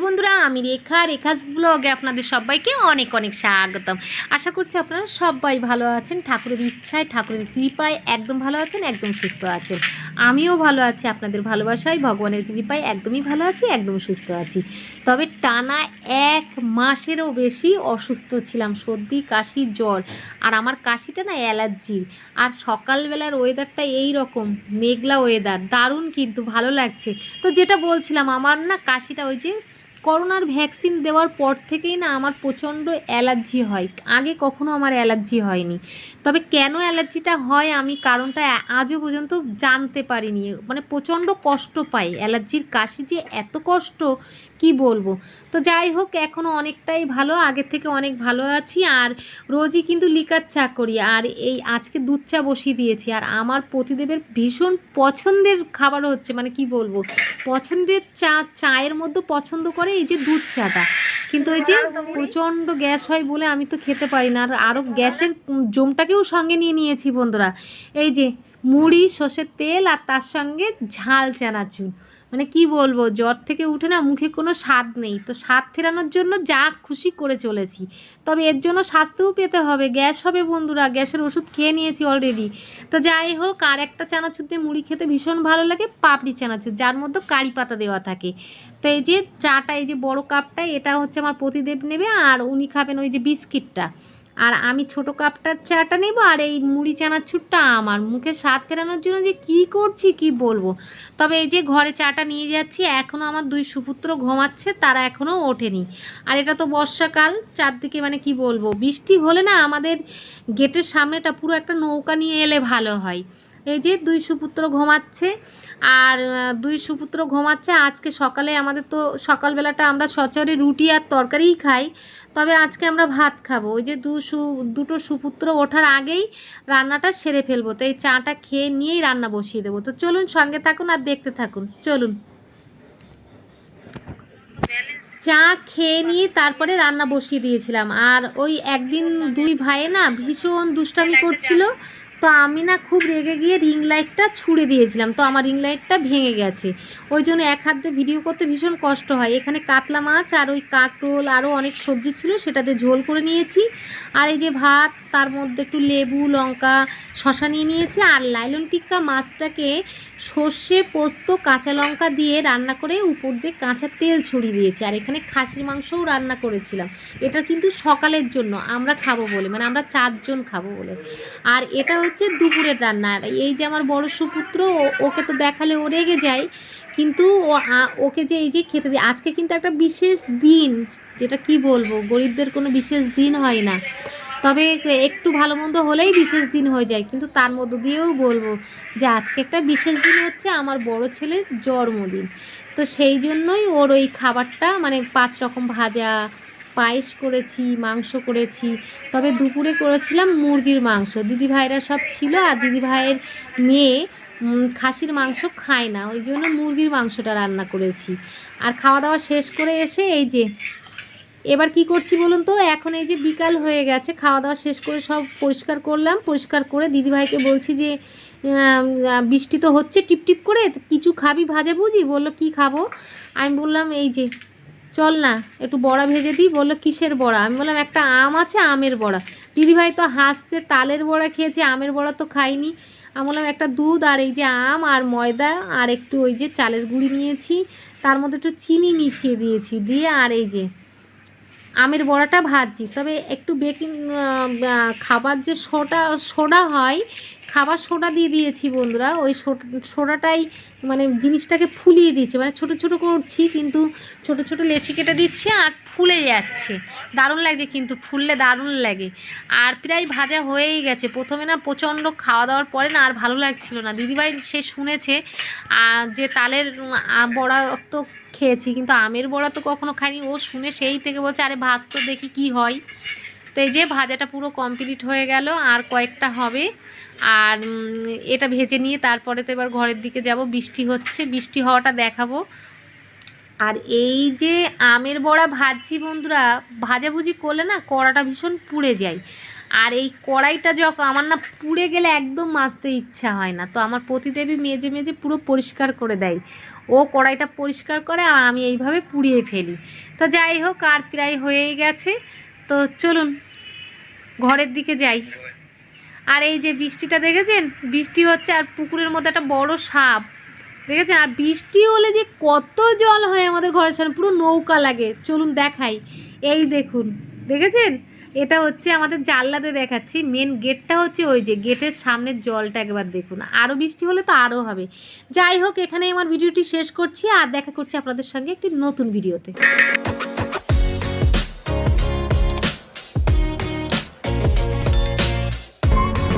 আমি রেখা। রেখাস ব্লগে আপনাদের সবাইকে অনেক অনেক স্বাগতম। আশা করছি আপনারা সবাই ভালো আছেন। ঠাকুরের ইচ্ছায়, ঠাকুরের কৃপায় একদম ভালো আছেন, একদম সুস্থ আছেন। আমিও ভালো আছি, আপনাদের ভালোবাসায়, ভগবানের কৃপায় একদমই ভালো আছি, একদম সুস্থ আছি। তবে টানা এক মাসেরও বেশি অসুস্থ ছিলাম, সর্দি, কাশি, জ্বর। আর আমার কাশিটা না অ্যালার্জির। আর সকালবেলার ওয়েদারটা এই রকম মেঘলা ওয়েদার দারুণ কিন্তু ভালো লাগছে। তো যেটা বলছিলাম, আমার না কাশিটা ওই যে করোনার ভ্যাকসিন দেওয়ার পর থেকেই না আমার প্রচণ্ড অ্যালার্জি হয়। আগে কখনো আমার অ্যালার্জি হয়নি। তবে কেন অ্যালার্জিটা হয় আমি কারণটা আজও পর্যন্ত জানতে পারিনি। মানে প্রচণ্ড কষ্ট পাই। অ্যালার্জির কাশি যে এত কষ্ট, কি বলব? তো যাই হোক এখনও অনেকটাই ভালো। আগের থেকে অনেক ভালো আছি। আর রোজই কিন্তু লিকার চা করি। আর এই আজকে দুধ চা বসিয়ে দিয়েছি। আর আমার প্রতিদেবের ভীষণ পছন্দের খাবার হচ্ছে। মানে কি বলব? পছন্দের চা, চায়ের মধ্যে পছন্দ করে এই যে দুধ চাটা। কিন্তু ওই যে প্রচণ্ড গ্যাস হয় বলে আমি তো খেতে পারি না। আর আরও গ্যাসের জমটাকেও সঙ্গে নিয়ে নিয়েছি বন্ধুরা। এই যে মুড়ি, সর্ষের তেল আর তার সঙ্গে ঝাল চানাচুর। মানে কি বলব, জ্বর থেকে উঠে না মুখে কোনো স্বাদ নেই। তো স্বাদ ফেরানোর জন্য যা খুশি করে চলেছি। তবে এর জন্য স্বাস্থ্যও পেতে হবে। গ্যাস হবে বন্ধুরা, গ্যাসের ওষুধ খেয়ে নিয়েছি অলরেডি তো যাই হোক, আর একটা চানাচুর দিয়ে মুড়ি খেতে ভীষণ ভালো লাগে, পাপড়ি চানাচুর, যার মধ্যে কারি পাতা দেওয়া থাকে। তো এই যে চাটা, এই যে বড় কাপটা, এটা হচ্ছে আমার প্রতিদেব নেবে, আর উনি খাবেন ওই যে বিস্কিটটা। আর আমি ছোট কাপটার চাটা নেব আর এই মুড়ি চানার ছুটটা আমার। মুখে স্বাদ ফেরানোর জন্য যে কি করছি, কি বলব? তবে এই যে ঘরে চাটা নিয়ে যাচ্ছি এখনও আমার দুই সুপুত্র ঘুমাচ্ছে, তারা এখনও ওঠেনি। আর এটা তো বর্ষাকাল, চারদিকে মানে কি বলব, বৃষ্টি হলে না আমাদের গেটের সামনেটা পুরো একটা নৌকা নিয়ে এলে ভালো হয়। এই যে দুই সুপুত্র ঘুমাচ্ছে, আর দুই সুপুত্র ঘুমাচ্ছে, আজকে সকালে আমাদের তো সকালবেলাটা আমরা সচরে রুটি আর তরকারিই খাই, তবে আজকে আমরা ভাত খাব। ওই যে দু সু, দুটো সুপুত্র ওঠার আগেই রান্নাটা সেরে ফেলব, তো এই চাটা খেয়ে নিয়েই রান্না বসিয়ে দেবো। তো চলুন সঙ্গে থাকুন আর দেখতে থাকুন, চলুন। চা খেয়ে নিয়ে তারপরে রান্না বসিয়ে দিয়েছিলাম, আর ওই একদিন দুই ভাইয়ে না ভীষণ দুষ্টামি করছিল তো আমি না খুব রেগে গিয়ে রিং লাইটটা ছুঁড়ে দিয়েছিলাম। তো আমার রিং লাইটটা ভেঙে গেছে। ওই জন্য এক হাত দিয়ে ভিডিও করতে ভীষণ কষ্ট হয়। এখানে কাতলা মাছ আর ওই কাঁকরোল আরও অনেক সবজি ছিল, সেটাতে ঝোল করে নিয়েছি। আর এই যে ভাত, তার মধ্যে একটু লেবু, লঙ্কা শশা নিয়ে নিয়েছি। আর লাইলন টিক্কা মাছটাকে সর্ষে, পোস্ত, কাঁচা লঙ্কা দিয়ে রান্না করে উপর দিয়ে কাঁচা তেল ছড়িয়ে দিয়েছি। আর এখানে খাসির মাংসও রান্না করেছিলাম। এটা কিন্তু সকালের জন্য আমরা খাব বলে মানে আমরা চারজন খাব বলে। আর এটা হচ্ছে দুপুরের রান্না। এই যে আমার বড় সুপুত্র ওকে তো দেখালে ও রেগে যায়, কিন্তু ও ওকে যে এই যে খেতে দিই আজকে কিন্তু একটা বিশেষ দিন, যেটা কি বলব, গরিবদের কোনো বিশেষ দিন হয় না। তবে একটু ভালো মন্দ হলেই বিশেষ দিন হয়ে যায়, কিন্তু তার মধ্য দিয়েও বলব যে আজকে একটা বিশেষ দিন হচ্ছে আমার বড় ছেলের জন্মদিন। তো সেই জন্যই ওর ওই খাবারটা মানে পাঁচ রকম ভাজা পায়েস করেছি, মাংস করেছি। তবে দুপুরে করেছিলাম মুরগির মাংস। দিদিভাইরা সব ছিল আর দিদিভাইয়ের মেয়ে খাসির মাংস খায় না। ওই জন্য মুরগির মাংসটা রান্না করেছি। আর খাওয়া দাওয়া শেষ করে এসে এই যে, এবার কি করছি বলুন তো? এখন এই যে বিকাল হয়ে গেছে খাওয়া দাওয়া শেষ করে সব পরিষ্কার করলাম। পরিষ্কার করে দিদিভাইকে বলছি যে বৃষ্টি তো হচ্ছে, টিপটিপ টিপ করে, কিছু খাবি ভাজা বুঝি বলল, কি খাব? আমি বললাম, এই যে চল না, একটু বড়া ভেজে দিই, বলল, কিসের বড়া? আমি বললাম, একটা আম আছে, আমের বড়া। দিদিভাই তো হাসছে, তালের বড়া খেয়েছে, আমের বড়া তো খাইনি। আমি বললাম, একটা দুধ আর এই যে আম আর ময়দা আর একটু ওই যে চালের গুঁড়ি নিয়েছি, তার মধ্যে একটু চিনি মিশিয়ে দিয়েছি, দিয়ে আর এই যে আমের বড়াটা ভাজছি। তবে একটু বেকিং খাবার যে সোডা সোডা হয়, খাবার সোডা দিয়ে দিয়েছি বন্ধুরা। ওই সোডাটাই মানে জিনিসটাকে ফুলিয়ে দিচ্ছে মানে ছোট ছোট করছি, কিন্তু ছোট ছোট লেচি কেটে দিচ্ছে আর ফুলে যাচ্ছে। দারুণ লাগছে কিন্তু, ফুললে দারুণ লাগে। আর প্রায় ভাজা হয়েই গেছে। প্রথমে না প্রচণ্ড খাওয়া দাওয়ার পরে না আর ভালো লাগছিল না। দিদিভাই সে শুনেছে যে তালের বড়া তো খেয়েছি, কিন্তু আমের বড়া তো কখনো খাইনি। ও শুনে সেই থেকে বলছে, আরে ভাজ তো দেখি কি হয়। তো এই যে ভাজাটা পুরো কমপ্লিট হয়ে গেল, আর কয়েকটা হবে। আর এটা ভেজে নিয়ে তারপরে তো এবার ঘরের দিকে যাব। বৃষ্টি হচ্ছে, বৃষ্টি হওয়াটা দেখাবো। আর এই যে আমের বড়া ভাজছি বন্ধুরা, ভাজাভুজি করলে না কড়াটা ভীষণ পুড়ে যায়। আর এই কড়াইটা যখন আমার না পুড়ে গেলে একদম মাজতে ইচ্ছা হয় না। তো আমার প্রতিদেবী মেজে মেজে পুরো পরিষ্কার করে দেয়। ও কড়াইটা পরিষ্কার করে আর আমি এইভাবে পুড়িয়ে ফেলি। তো যাই হোক, আর প্রায় হয়েই গেছে। তো চলুন, ঘরের দিকে যাই। আর এই যে বৃষ্টিটা দেখেছেন? বৃষ্টি হচ্ছে আর পুকুরের মধ্যে একটা বড় সাপ। দেখেছেন? আর বৃষ্টি হলে যে কত জল হয় আমাদের ঘরের সামনে। পুরো নৌকা লাগে। চলুন দেখাই। এই দেখুন। দেখেছেন? এটা হচ্ছে আমাদের জানলাতে দেখাচ্ছি। মেন গেটটা হচ্ছে ওই যে গেটের সামনের জলটা একবার দেখুন। আরও বৃষ্টি হলে তো আরও হবে। যাই হোক এখানে আমার ভিডিওটি শেষ করছি, আর দেখা করছি আপনাদের সঙ্গে একটি নতুন ভিডিওতে।